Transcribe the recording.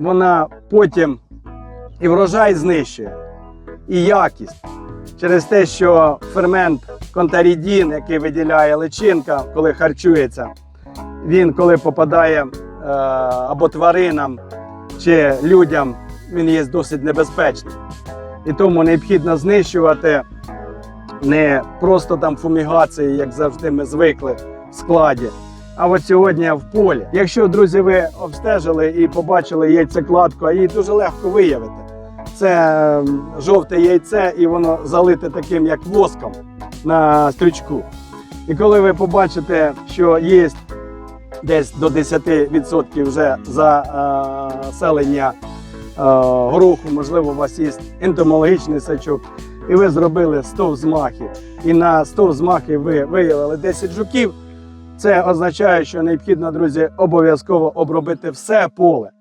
вона потім і врожай знищує, і якість. Через те, що фермент контарідін, який виділяє личинка, коли харчується, він коли попадає е, або тваринам чи людям, він є досить небезпечним. І тому необхідно знищувати не просто там фумігації, як завжди ми звикли в складі, а от сьогодні в полі. Якщо, друзі, ви обстежили і побачили яйцекладку, її дуже легко виявити. Це ем, жовте яйце, і воно залите таким як воском на стрючку. І коли ви побачите, що є десь до 10% вже заселення е, гороху, можливо, у вас є ентомологічний сачок, і ви зробили 100 взмахів, і на 100 взмахів ви виявили 10 жуків, це означає, що необхідно, друзі, обов'язково обробити все поле.